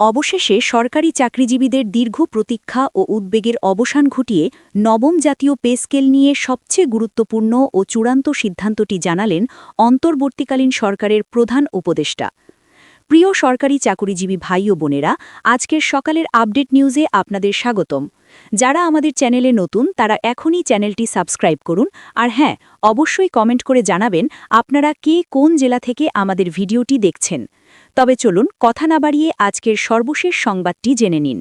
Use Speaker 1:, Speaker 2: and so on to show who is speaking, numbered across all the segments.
Speaker 1: অবশেষে সরকারি চাকরিজীবীদের দীর্ঘ প্রতীক্ষা ও উদ্বেগের অবসান ঘটিয়ে নবম জাতীয় পে স্কেল নিয়ে সবচেয়ে গুরুত্বপূর্ণ ও চূড়ান্ত সিদ্ধান্তটি জানালেন অন্তর্বর্তীকালীন সরকারের প্রধান উপদেষ্টা। প্রিয় সরকারি চাকরিজীবী ভাই ও বোনেরা, আজকের সকালের আপডেট নিউজে আপনাদের স্বাগতম। যারা আমাদের চ্যানেলে নতুন, তারা এখনই চ্যানেলটি সাবস্ক্রাইব করুন। আর হ্যাঁ অবশ্যই কমেন্ট করে জানাবেন আপনারা কে কোন জেলা থেকে আমাদের ভিডিওটি দেখছেন। তবে চলুন কথা না বাড়িয়ে আজকের সর্বশেষ সংবাদটি জেনে নিন।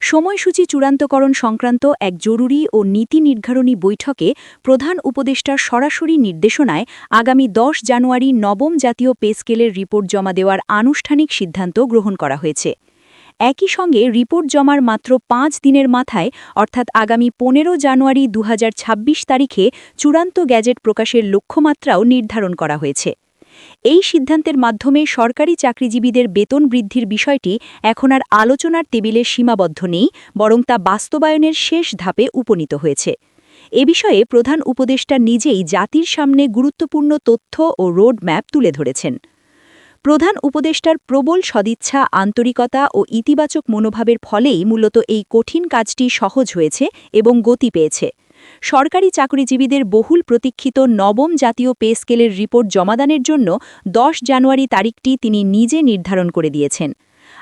Speaker 1: সময়সূচি চূড়ান্তকরণ সংক্রান্ত এক জরুরি ও নীতি নির্ধারণী বৈঠকে প্রধান উপদেষ্টার সরাসরি নির্দেশনায় আগামী দশ জানুয়ারি নবম জাতীয় পে স্কেলের রিপোর্ট জমা দেওয়ার আনুষ্ঠানিক সিদ্ধান্ত গ্রহণ করা হয়েছে। একই সঙ্গে রিপোর্ট জমার মাত্র পাঁচ দিনের মাথায়, অর্থাৎ আগামী পনেরো জানুয়ারি দু হাজার ছাব্বিশ তারিখে চূড়ান্ত গ্যাজেট প্রকাশের লক্ষ্যমাত্রাও নির্ধারণ করা হয়েছে। এই সিদ্ধান্তের মাধ্যমে সরকারি চাকরিজীবীদের বেতন বৃদ্ধির বিষয়টি এখন আর আলোচনার টেবিলে সীমাবদ্ধ নেই, বরং তা বাস্তবায়নের শেষ ধাপে উপনীত হয়েছে। এ বিষয়ে প্রধান উপদেষ্টা নিজেই জাতির সামনে গুরুত্বপূর্ণ তথ্য ও রোড ম্যাপ তুলে ধরেছেন। প্রধান উপদেষ্টার প্রবল সদিচ্ছা, আন্তরিকতা ও ইতিবাচক মনোভাবের ফলেই মূলত এই কঠিন কাজটি সহজ হয়েছে এবং গতি পেয়েছে। সরকারি চাকরিজীবীদের বহুল প্রতীক্ষিত নবম জাতীয় পে স্কেলের রিপোর্ট জমাদানের জন্য ১০ জানুয়ারি তারিখটি তিনি নিজে নির্ধারণ করে দিয়েছেন।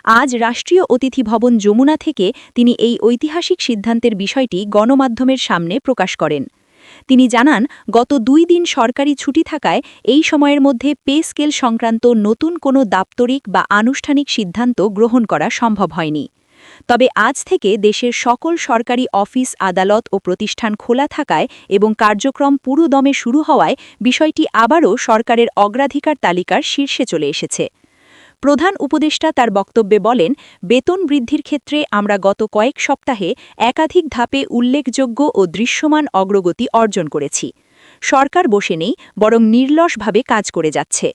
Speaker 1: আজ রাষ্ট্রীয় অতিথি ভবন যমুনা থেকে তিনি এই ঐতিহাসিক সিদ্ধান্তের বিষয়টি গণমাধ্যমের সামনে প্রকাশ করেন। তিনি জানান, গত দুই দিন সরকারি ছুটি থাকায় এই সময়ের মধ্যে পে স্কেল সংক্রান্ত নতুন কোনো দাপ্তরিক বা আনুষ্ঠানিক সিদ্ধান্ত গ্রহণ করা সম্ভব হয়নি। তবে আজ থেকে দেশের সকল সরকারি অফিস, আদালত ও প্রতিষ্ঠান খোলা থাকায় এবং কার্যক্রম পুরোদমে শুরু হওয়ায় বিষয়টি আবারও সরকারের অগ্রাধিকার তালিকার শীর্ষে চলে এসেছে। প্রধান উপদেষ্টা তার বক্তব্যে বলেন, বেতন বৃদ্ধির ক্ষেত্রে আমরা গত কয়েক সপ্তাহে একাধিক ধাপে উল্লেখযোগ্য ও দৃশ্যমান অগ্রগতি অর্জন করেছি। সরকার বসে নেই, বরং নির্লসভাবে কাজ করে যাচ্ছে।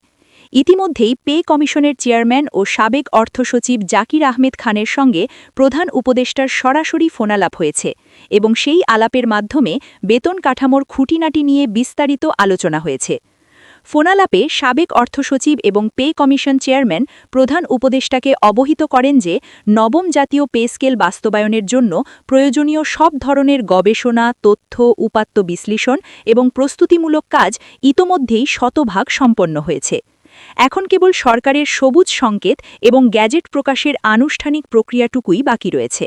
Speaker 1: ইতিমধ্যেই পে কমিশনের চেয়ারম্যান ও সাবেক অর্থসচিব জাকির আহমেদ খানের সঙ্গে প্রধান উপদেষ্টার সরাসরি ফোনালাপ হয়েছে এবং সেই আলাপের মাধ্যমে বেতন কাঠামোর খুঁটিনাটি নিয়ে বিস্তারিত আলোচনা হয়েছে। ফোনালাপে সাবেক অর্থসচিব এবং পে কমিশন চেয়ারম্যান প্রধান উপদেষ্টাকে অবহিত করেন যে নবম জাতীয় পে স্কেল বাস্তবায়নের জন্য প্রয়োজনীয় সব ধরনের গবেষণা, তথ্য, উপাত্ত বিশ্লেষণ এবং প্রস্তুতিমূলক কাজ ইতোমধ্যেই শতভাগ সম্পন্ন হয়েছে। এখন কেবল সরকারের সবুজ সংকেত এবং গ্যাজেট প্রকাশের আনুষ্ঠানিক প্রক্রিয়াটুকুই বাকি রয়েছে।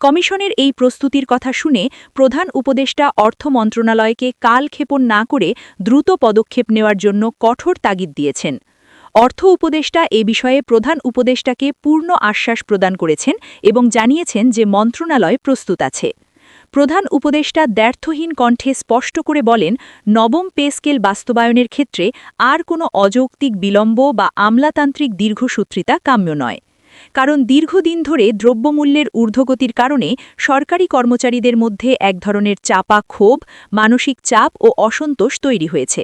Speaker 1: কমিশনের এই প্রস্তুতির কথা শুনে প্রধান উপদেষ্টা অর্থ মন্ত্রণালয়কে কালক্ষেপণ না করে দ্রুত পদক্ষেপ নেওয়ার জন্য কঠোর তাগিদ দিয়েছেন। অর্থ উপদেষ্টা এ বিষয়ে প্রধান উপদেষ্টাকে পূর্ণ আশ্বাস প্রদান করেছেন এবং জানিয়েছেন যে মন্ত্রণালয় প্রস্তুত আছে। প্রধান উপদেষ্টা দ্ব্যর্থহীন কণ্ঠে স্পষ্ট করে বলেন, নবম পে স্কেল বাস্তবায়নের ক্ষেত্রে আর কোনো অযৌক্তিক বিলম্ব বা আমলাতান্ত্রিক দীর্ঘসূত্রিতা কাম্য নয়। কারণ দীর্ঘদিন ধরে দ্রব্যমূল্যের ঊর্ধ্বগতির কারণে সরকারি কর্মচারীদের মধ্যে এক ধরনের চাপা ক্ষোভ, মানসিক চাপ ও অসন্তোষ তৈরি হয়েছে।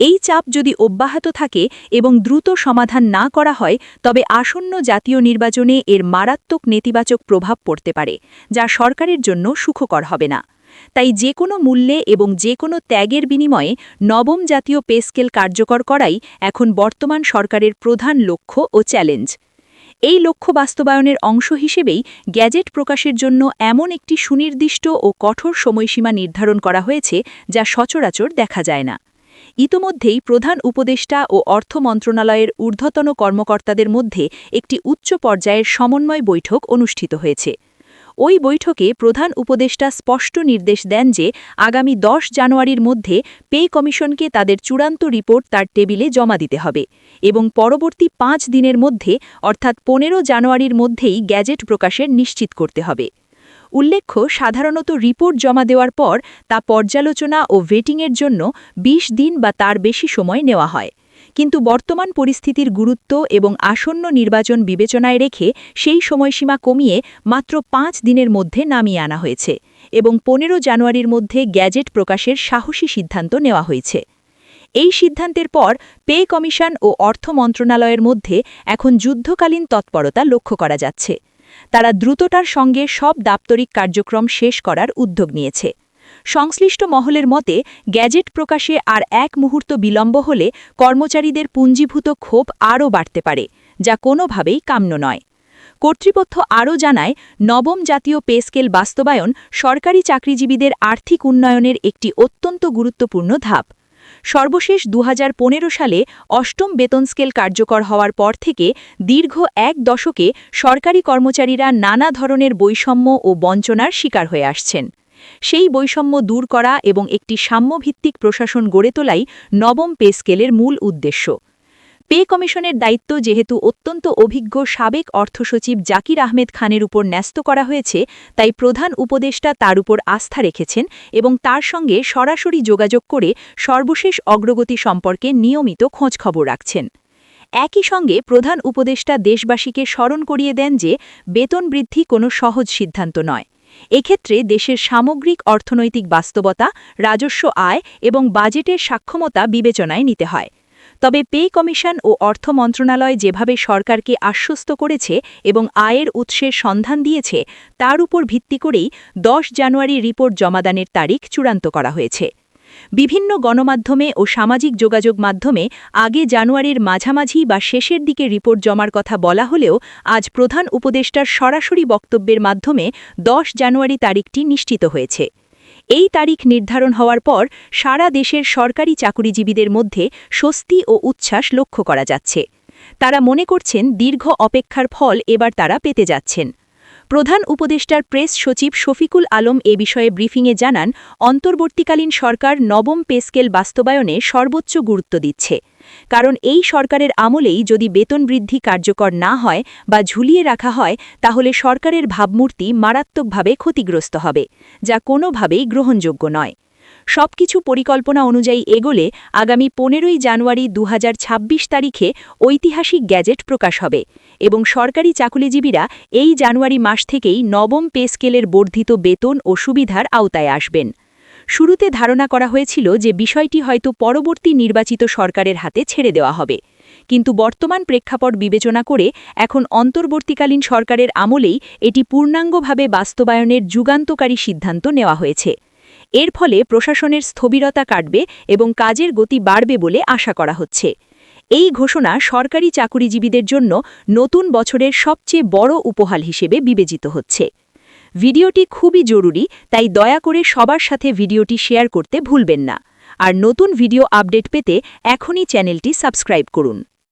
Speaker 1: এই চাপ যদি অব্যাহত থাকে এবং দ্রুত সমাধান না করা হয়, তবে আসন্ন জাতীয় নির্বাচনে এর মারাত্মক নেতিবাচক প্রভাব পড়তে পারে, যা সরকারের জন্য সুখকর হবে না। তাই যে কোনো মূল্যে এবং যে কোনো ত্যাগের বিনিময়ে নবম জাতীয় পেস্কেল কার্যকর করাই এখন বর্তমান সরকারের প্রধান লক্ষ্য ও চ্যালেঞ্জ। এই লক্ষ্য বাস্তবায়নের অংশ হিসেবেই গ্যাজেট প্রকাশের জন্য এমন একটি সুনির্দিষ্ট ও কঠোর সময়সীমা নির্ধারণ করা হয়েছে, যা সচরাচর দেখা যায় না। ইতোমধ্যেই প্রধান উপদেষ্টা ও অর্থ মন্ত্রণালয়ের ঊর্ধ্বতন কর্মকর্তাদের মধ্যে একটি উচ্চ পর্যায়ের সমন্বয় বৈঠক অনুষ্ঠিত হয়েছে। ওই বৈঠকে প্রধান উপদেষ্টা স্পষ্ট নির্দেশ দেন যে, আগামী দশ জানুয়ারির মধ্যে পে কমিশনকে তাদের চূড়ান্ত রিপোর্ট তার টেবিলে জমা দিতে হবে এবং পরবর্তী পাঁচ দিনের মধ্যে, অর্থাৎ পনেরো জানুয়ারির মধ্যেই গ্যাজেট প্রকাশের নিশ্চিত করতে হবে। উল্লেখ্য, সাধারণত রিপোর্ট জমা দেওয়ার পর তা পর্যালোচনা ও ভেটিংয়ের জন্য ২০ দিন বা তার বেশি সময় নেওয়া হয়। কিন্তু বর্তমান পরিস্থিতির গুরুত্ব এবং আসন্ন নির্বাচন বিবেচনায় রেখে সেই সময়সীমা কমিয়ে মাত্র পাঁচ দিনের মধ্যে নামিয়ে আনা হয়েছে এবং পনেরো জানুয়ারির মধ্যে গ্যাজেট প্রকাশের সাহসী সিদ্ধান্ত নেওয়া হয়েছে। এই সিদ্ধান্তের পর পে কমিশন ও অর্থ মন্ত্রণালয়ের মধ্যে এখন যুদ্ধকালীন তৎপরতা লক্ষ্য করা যাচ্ছে। তারা দ্রুততার সঙ্গে সব দাপ্তরিক কার্যক্রম শেষ করার উদ্যোগ নিয়েছে। সংশ্লিষ্ট মহলের মতে, গ্যাজেট প্রকাশে আর এক মুহূর্ত বিলম্ব হলে কর্মচারীদের পুঞ্জীভূত ক্ষোভ আরও বাড়তে পারে, যা কোনোভাবেই কাম্য নয়। কর্তৃপক্ষ আরও জানায়, নবম জাতীয় পে স্কেল বাস্তবায়ন সরকারি চাকরিজীবীদের আর্থিক উন্নয়নের একটি অত্যন্ত গুরুত্বপূর্ণ ধাপ। সর্বশেষ দুহাজার পনেরো সালে অষ্টম বেতন স্কেল কার্যকর হওয়ার পর থেকে দীর্ঘ এক দশকে সরকারি কর্মচারীরা নানা ধরনের বৈষম্য ও বঞ্চনার শিকার হয়ে আসছেন। সেই বৈষম্য দূর করা এবং একটি সাম্যভিত্তিক প্রশাসন গড়ে তোলাই নবম পে স্কেলের মূল উদ্দেশ্য। পে কমিশনের দায়িত্ব যেহেতু অত্যন্ত অভিজ্ঞ সাবেক অর্থসচিব জাকির আহমেদ খানের উপর ন্যস্ত করা হয়েছে, তাই প্রধান উপদেষ্টা তার উপর আস্থা রেখেছেন এবং তার সঙ্গে সরাসরি যোগাযোগ করে সর্বশেষ অগ্রগতি সম্পর্কে নিয়মিত খোঁজখবর রাখছেন। একই সঙ্গে প্রধান উপদেষ্টা দেশবাসীকে স্মরণ করিয়ে দেন যে বেতন বৃদ্ধি কোনো সহজ সিদ্ধান্ত নয়। এক্ষেত্রে দেশের সামগ্রিক অর্থনৈতিক বাস্তবতা, রাজস্ব আয় এবং বাজেটের সাক্ষমতা বিবেচনায় নিতে হয়। তবে পে কমিশন ও অর্থ মন্ত্রণালয় যেভাবে সরকারকে আশ্বস্ত করেছে এবং আয়ের উৎসের সন্ধান দিয়েছে, তার উপর ভিত্তি করেই দশ জানুয়ারি রিপোর্ট জমাদানের তারিখ চূড়ান্ত করা হয়েছে। বিভিন্ন গণমাধ্যমে ও সামাজিক যোগাযোগ মাধ্যমে আগে জানুয়ারির মাঝামাঝি বা শেষের দিকে রিপোর্ট জমার কথা বলা হলেও আজ প্রধান উপদেষ্টার সরাসরি বক্তব্যের মাধ্যমে দশ জানুয়ারি তারিখটি নিশ্চিত হয়েছে। এই তারিখ নির্ধারণ হওয়ার পর সারা দেশের সরকারি চাকুরিজীবীদের মধ্যে স্বস্তি ও উচ্ছ্বাস লক্ষ্য করা যাচ্ছে। তারা মনে করছেন দীর্ঘ অপেক্ষার ফল এবার তারা পেতে যাচ্ছেন। প্রধান উপদেষ্টার প্রেস সচিব শফিকুল আলম এ বিষয়ে ব্রিফিংয়ে জানান, অন্তর্বর্তীকালীন সরকার নবম পেস্কেল বাস্তবায়নে সর্বোচ্চ গুরুত্ব দিচ্ছে। কারণ এই সরকারের আমলেই যদি বেতন বৃদ্ধি কার্যকর না হয় বা ঝুলিয়ে রাখা হয়, তাহলে সরকারের ভাবমূর্তি মারাত্মকভাবে ক্ষতিগ্রস্ত হবে, যা কোনোভাবেই গ্রহণযোগ্য নয়। সবকিছু পরিকল্পনা অনুযায়ী এগোলে আগামী পনেরোই জানুয়ারি দু হাজার ছাব্বিশ তারিখে ঐতিহাসিক গ্যাজেট প্রকাশ হবে এবং সরকারি চাকুরিজীবীরা এই জানুয়ারি মাস থেকেই নবম পে স্কেলের বর্ধিত বেতন ও সুবিধার আওতায় আসবেন। শুরুতে ধারণা করা হয়েছিল যে বিষয়টি হয়তো পরবর্তী নির্বাচিত সরকারের হাতে ছেড়ে দেওয়া হবে। কিন্তু বর্তমান প্রেক্ষাপট বিবেচনা করে এখন অন্তর্বর্তীকালীন সরকারের আমলেই এটি পূর্ণাঙ্গভাবে বাস্তবায়নের যুগান্তকারী সিদ্ধান্ত নেওয়া হয়েছে। এর ফলে প্রশাসনের স্থবিরতা কাটবে এবং কাজের গতি বাড়বে বলে আশা করা হচ্ছে। এই ঘোষণা সরকারি চাকুরিজীবীদের জন্য নতুন বছরের সবচেয়ে বড় উপহার হিসেবে বিবেচিত হচ্ছে। ভিডিওটি খুবই জরুরি, তাই দয়া করে সবার সাথে ভিডিওটি শেয়ার করতে ভুলবেন না। আর নতুন ভিডিও আপডেট পেতে এখনই চ্যানেলটি সাবস্ক্রাইব করুন।